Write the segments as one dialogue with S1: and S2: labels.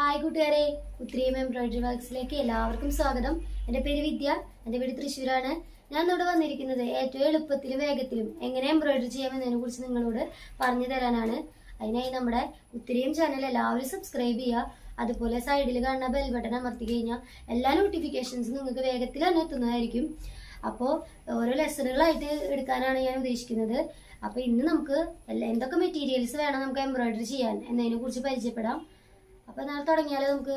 S1: Hi കൂട്ടുകാരെ. ഉത്രീം embroidery വർക്ക്സിലേക്ക് എല്ലാവർക്കും സ്വാഗതം. എന്റെ പേര് വിദ്യ. എന്റെ പേര് തൃശ്ശൂരാണ്. ഞാൻ ഇവിടെ വന്നിരിക്കുന്നത് ഏറ്റവും എളുപ്പത്തിലും വേഗത്തിലും എങ്ങനെ എംബ്രോയിഡറി ചെയ്യാമെന്നതിനെ കുറിച്ച് നിങ്ങളോട് പറഞ്ഞു തരാനാണ്. അതിനായി നമ്മുടെ ഉത്രീം ചാനൽ എല്ലാവരും സബ്സ്ക്രൈബ് ചെയ്യുക. അതുപോലെ സൈഡിൽ കാണുന്ന ബെൽ ബട്ടൺ അമർത്തി കഴിഞ്ഞാൽ എല്ലാ നോട്ടിഫിക്കേഷൻസും നിങ്ങൾക്ക് വേഗത്തിൽ തന്നെ എത്തുന്നതായിരിക്കും. അപ്പോൾ ഓരോ ലെസണുകളായിട്ട് എടുക്കാനാണ് ഞാൻ ഉദ്ദേശിക്കുന്നത്. അപ്പോൾ ഇന്ന് നമുക്ക് എന്തൊക്കെ മെറ്റീരിയൽസ് വേണം നമുക്ക് എംബ്രോയിഡറി ചെയ്യാൻ എന്നതിനെ കുറിച്ച് പരിചയപ്പെടാം. അപ്പൊ നാളെ തുടങ്ങിയാലോ നമുക്ക്?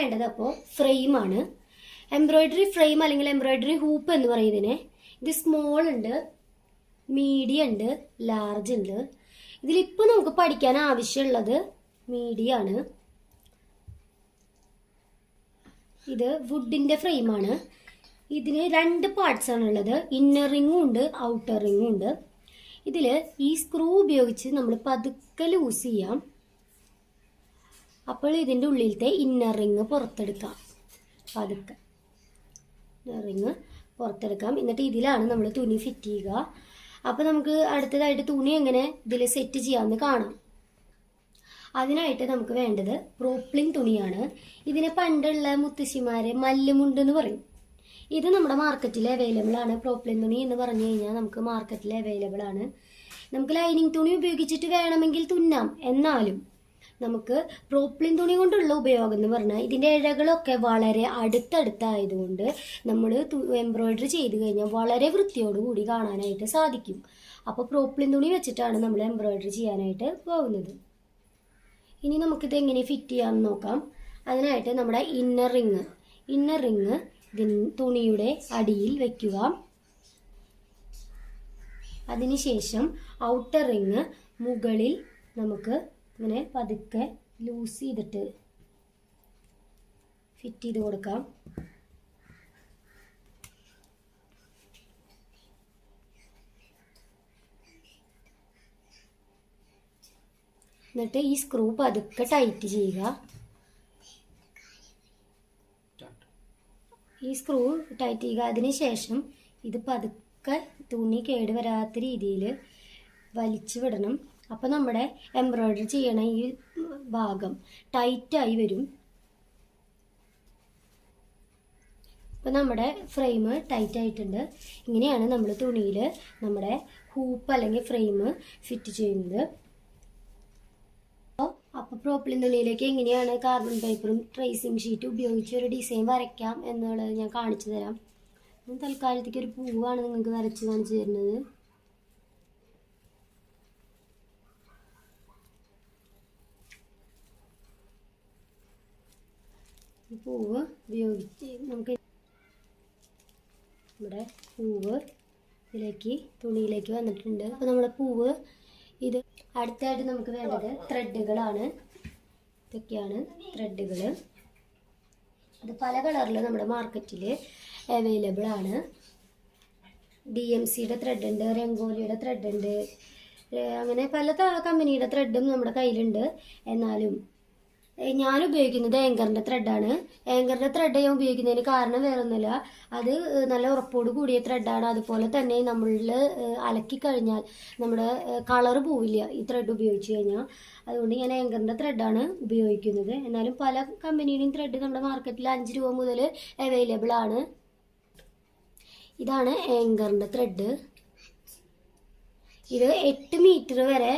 S1: വേണ്ടത് അപ്പോൾ ഫ്രെയിമാണ് എംബ്രോയിഡറി ഫ്രെയിം അല്ലെങ്കിൽ എംബ്രോയിഡറി ഹൂപ്പ് എന്ന് പറയുന്നതിന് ഇത് സ്മോൾ ഉണ്ട് മീഡിയം ഉണ്ട് ലാർജ് ഉണ്ട്. ഇതിലിപ്പോൾ നമുക്ക് പഠിക്കാൻ ആവശ്യമുള്ളത് മീഡിയം ആണ്. ഇത് വുഡിന്റെ ഫ്രെയിമാണ് ഇതിന് രണ്ട് പാർട്സ് ആണ് ഉള്ളത്. ഇന്നർ റിങ്ങും ഉണ്ട് ഔട്ടർ റിങ്ങും ഉണ്ട്. ഇതിൽ ഈ സ്ക്രൂ ഉപയോഗിച്ച് നമ്മൾ പതുക്കെ ലൂസ് ചെയ്യാം. അപ്പോൾ ഇതിന്റെ ഉള്ളിലത്തെ ഇന്നർ റിങ് പുറത്തെടുക്കാം. പതുക്കെ. ഇന്നർ റിങ് പുറത്തെടുക്കാം. എന്നിട്ട് ഇതിലാണ് നമ്മൾ തുണി ഫിറ്റ് ചെയ്യുക. അപ്പോൾ നമുക്ക് അടുത്തതായിട്ട് തുണി എങ്ങനെ ഇതിൽ സെറ്റ് ചെയ്യാമെന്ന് കാണാം. അതിനായിട്ട് നമുക്ക് വേണ്ടത് പ്രോപ്ലിൻ തുണിയാണ്. ഇതിനെ പണ്ടുള്ള മുത്തശ്ശിമാരെ മല്ലുമുണ്ട് എന്ന് പറയും. ഇത് നമ്മുടെ മാർക്കറ്റിൽ അവൈലബിൾ ആണ്. പ്രോപ്ലിൻ തുണി എന്ന് പറഞ്ഞു കഴിഞ്ഞാൽ നമുക്ക് മാർക്കറ്റിൽ അവൈലബിൾ ആണ്. നമുക്ക് ലൈനിങ് തുണി ഉപയോഗിച്ചിട്ട് വേണമെങ്കിൽ തുന്നാം. എന്നാലും നമുക്ക് പ്രോപ്ലിൻ തുണി കൊണ്ടുള്ള ഉപയോഗം എന്ന് പറഞ്ഞാൽ ഇതിന്റെ ഇഴകളൊക്കെ വളരെ അടുത്തടുത്തായതുകൊണ്ട് നമ്മൾ എംബ്രോയിഡറി ചെയ്ത് കഴിഞ്ഞാൽ വളരെ വൃത്തിയോടുകൂടി കാണാനായിട്ട് സാധിക്കും. അപ്പോൾ പ്രോപ്ലിൻ തുണി വെച്ചിട്ടാണ് നമ്മൾ എംബ്രോയിഡറി ചെയ്യാനായിട്ട് പോകുന്നത്. ഇനി നമുക്കിത് എങ്ങനെ ഫിറ്റ് ചെയ്യാമെന്ന് നോക്കാം. അതിനായിട്ട് നമ്മുടെ ഇന്നർ റിങ് ഇന്നർ റിങ് തുണിയുടെ അടിയിൽ വയ്ക്കുക അതിനുശേഷം ഔട്ടർ റിങ് മുകളിൽ നമുക്ക് ഇങ്ങനെ പതുക്കെ ലൂസ് ചെയ്തിട്ട് ഫിറ്റ് ചെയ്ത് കൊടുക്കാം. എന്നിട്ട് ഈ സ്ക്രൂ പതുക്കെ ടൈറ്റ് ചെയ്യുക. ഈ സ്ക്രൂ ടൈറ്റ് ചെയ്യുക. അതിന് ശേഷം ഇത് പതുക്കെ തുണി കേടുവരാത്ത രീതിയിൽ വലിച്ചു വിടണം. അപ്പോൾ നമ്മുടെ എംബ്രോയ്ഡറി ചെയ്യണ ഈ ഭാഗം ടൈറ്റായി വരും. ഇപ്പം നമ്മുടെ ഫ്രെയിം ടൈറ്റ് ആയിട്ടുണ്ട്. ഇങ്ങനെയാണ് നമ്മൾ തുണിയിൽ നമ്മുടെ ഹൂപ്പ് അല്ലെങ്കിൽ ഫ്രെയിം ഫിറ്റ് ചെയ്യുന്നത്. അപ്പോൾ പ്രോപ്ലിൻ തുണിയിലേക്ക് എങ്ങനെയാണ് കാർബൺ പേപ്പറും ട്രേസിങ് ഷീറ്റും ഉപയോഗിച്ച് ഒരു ഡിസൈൻ വരയ്ക്കാം എന്നുള്ളത് ഞാൻ കാണിച്ചു തരാം. തൽക്കാലത്തേക്ക് ഒരു പൂവാണ് നിങ്ങൾക്ക് വരച്ച് കാണിച്ചു തരുന്നത്. പൂവ് ഉപയോഗിച്ച് നമുക്ക് നമ്മുടെ പൂവ് ഇതിലേക്ക് തുണിയിലേക്ക് വന്നിട്ടുണ്ട്. അപ്പോൾ നമ്മുടെ പൂവ് ഇത് അടുത്തായിട്ട് നമുക്ക് വേണ്ടത് ത്രെഡുകളാണ് ഇതൊക്കെയാണ് ത്രെഡുകൾ അത് പല കളറിൽ നമ്മുടെ മാർക്കറ്റിൽ അവൈലബിൾ ആണ്. ഡി എം സിയുടെ ത്രെഡ് ഉണ്ട് രംഗോലിയുടെ ത്രെഡ് ഉണ്ട്. അങ്ങനെ പല കമ്പനിയുടെ ത്രെഡും നമ്മുടെ കയ്യിലുണ്ട്. എന്നാലും ഞാൻ ഉപയോഗിക്കുന്നത് ഏങ്കറിന്റെ ത്രെഡാണ് ഏങ്കറിന്റെ ത്രെഡ് ഞാൻ ഉപയോഗിക്കുന്നതിന് കാരണം വേറൊന്നുമില്ല. അത് നല്ല ഉറപ്പോട് കൂടിയ ത്രെഡാണ് അതുപോലെ തന്നെ നമ്മളിൽ അലക്കി കഴിഞ്ഞാൽ നമ്മുടെ കളർ പോവില്ല ഈ ത്രെഡ് ഉപയോഗിച്ച് കഴിഞ്ഞാൽ. അതുകൊണ്ട് ഞാൻ ഏങ്കറിന്റെ ത്രെഡാണ് ഉപയോഗിക്കുന്നത്. എന്നാലും പല കമ്പനിയുടെയും ത്രെഡ് നമ്മുടെ മാർക്കറ്റിൽ അഞ്ച് രൂപ മുതൽ അവൈലബിൾ ആണ്. ഇതാണ് ഏങ്കറിന്റെ ത്രെഡ് ഇത് എട്ട് മീറ്റർ വരെ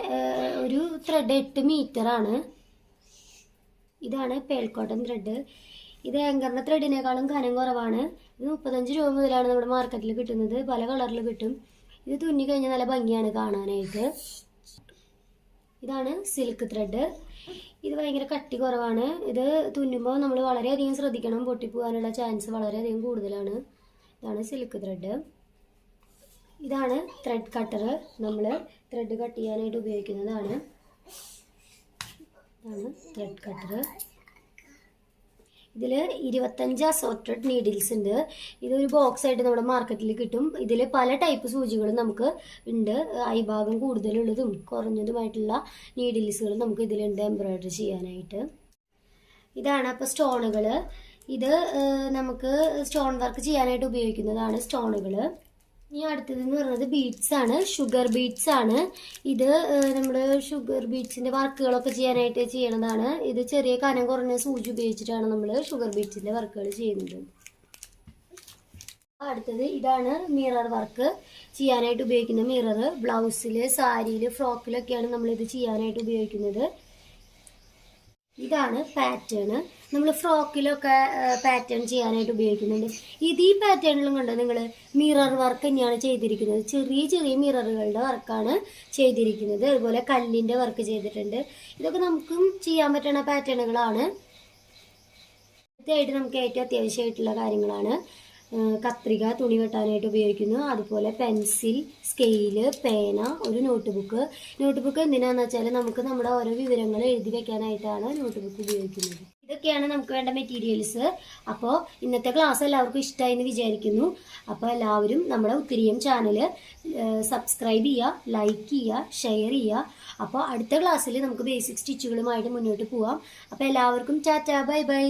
S1: ഒരു ത്രെഡ് എട്ട് മീറ്റർ ആണ്. ഇതാണ് പേൾ കോട്ടൺ ത്രെഡ് ഇത് ആങ്കറിന്റെ ത്രെഡിനേക്കാളും കനം കുറവാണ്. ഇത് മുപ്പത്തഞ്ച് രൂപ മുതലാണ് നമ്മുടെ മാർക്കറ്റിൽ കിട്ടുന്നത്. പല കളറിൽ കിട്ടും. ഇത് തുന്നി കഴിഞ്ഞാൽ നല്ല ഭംഗിയാണ് കാണാനായിട്ട്. ഇതാണ് സിൽക്ക് ത്രെഡ് ഇത് ഭയങ്കര കട്ടി കുറവാണ്. ഇത് തുന്നുമ്പോൾ നമ്മൾ വളരെയധികം ശ്രദ്ധിക്കണം. പൊട്ടിപ്പോകാനുള്ള ചാൻസ് വളരെയധികം കൂടുതലാണ്. ഇതാണ് സിൽക്ക് ത്രെഡ് ഇതാണ് ത്രെഡ് കട്ടർ നമ്മൾ ത്രെഡ് കട്ട് ചെയ്യാനായിട്ട് ഉപയോഗിക്കുന്നതാണ്. ഇതാണ് ത്രെഡ് കട്ടർ ഇതിൽ ഇരുപത്തഞ്ച് അസോർട്ടഡ് നീഡിൽസ് ഉണ്ട്. ഇതൊരു ബോക്സ് ആയിട്ട് നമ്മുടെ മാർക്കറ്റിൽ കിട്ടും. ഇതിൽ പല ടൈപ്പ് സൂചികളും നമുക്ക് ഉണ്ട്. അയിഭാഗം കൂടുതലുള്ളതും കുറഞ്ഞതുമായിട്ടുള്ള നീഡിൽസുകൾ നമുക്ക് ഇതിലുണ്ട് എംബ്രോയിഡറി ചെയ്യാനായിട്ട്. ഇതാണ് അപ്പോൾ സ്റ്റോണുകൾ ഇത് നമുക്ക് സ്റ്റോൺ വർക്ക് ചെയ്യാനായിട്ട് ഉപയോഗിക്കുന്നതാണ് സ്റ്റോണുകൾ ഇനി അടുത്തത് എന്ന് പറയുന്നത് ബീഡ്സ് ആണ്. ഷുഗർ ബീഡ്സ് ആണ്. ഇത് നമ്മൾ ഷുഗർ ബീഡ്സിന്റെ വർക്കുകളൊക്കെ ചെയ്യാനായിട്ട് ചെയ്യണതാണ്. ഇത് ചെറിയ കനം കുറഞ്ഞ സൂചി ഉപയോഗിച്ചിട്ടാണ് നമ്മൾ ഷുഗർ ബീഡ്സിന്റെ വർക്കുകൾ ചെയ്യുന്നത്. അടുത്തത് ഇതാണ് മിറർ വർക്ക് ചെയ്യാനായിട്ട് ഉപയോഗിക്കുന്ന മിറർ ബ്ലൗസിൽ സാരിയിൽ ഫ്രോക്കിലൊക്കെയാണ് നമ്മളിത് ചെയ്യാനായിട്ട് ഉപയോഗിക്കുന്നത്. ഇതാണ് പാറ്റേൺ നമ്മൾ ഫ്രോക്കിലൊക്കെ പാറ്റേൺ ചെയ്യാനായിട്ട് ഉപയോഗിക്കുന്നുണ്ട്. ഇത് ഈ പാറ്റേണിലും കണ്ടോ നിങ്ങൾ മിറർ വർക്ക് തന്നെയാണ് ചെയ്തിരിക്കുന്നത്. ചെറിയ ചെറിയ മിററുകളുടെ വർക്കാണ് ചെയ്തിരിക്കുന്നത്. അതുപോലെ കല്ലിന്റെ വർക്ക് ചെയ്തിട്ടുണ്ട്. ഇതൊക്കെ നമുക്കും ചെയ്യാൻ പറ്റുന്ന പാറ്റേണുകളാണ് അടുത്തതായിട്ട് നമുക്ക് ഏറ്റവും അത്യാവശ്യമായിട്ടുള്ള കാര്യങ്ങളാണ്. കത്രിക തുണി വെട്ടാനായിട്ട് ഉപയോഗിക്കുന്നു. അതുപോലെ പെൻസിൽ സ്കെയിൽ പേന ഒരു നോട്ട് ബുക്ക് നോട്ട് ബുക്ക് എന്തിനാന്ന് വെച്ചാൽ നമുക്ക് നമ്മുടെ ഓരോ വിവരങ്ങൾ എഴുതി വെക്കാനായിട്ടാണ് നോട്ട് ബുക്ക് ഉപയോഗിക്കുന്നത്. ഇതൊക്കെയാണ് നമുക്ക് വേണ്ട മെറ്റീരിയൽസ് അപ്പോൾ ഇന്നത്തെ ക്ലാസ് എല്ലാവർക്കും ഇഷ്ടമായി എന്ന് വിചാരിക്കുന്നു. അപ്പോൾ എല്ലാവരും നമ്മുടെ ഉത്തിരിയം ചാനൽ സബ്സ്ക്രൈബ് ചെയ്യുക ലൈക്ക് ചെയ്യുക ഷെയർ ചെയ്യുക. അപ്പോൾ അടുത്ത ക്ലാസ്സിൽ നമുക്ക് ബേസിക് സ്റ്റിച്ചുകളുമായിട്ട് മുന്നോട്ട് പോവാം. അപ്പോൾ എല്ലാവർക്കും ടാറ്റാ ബൈ ബൈ.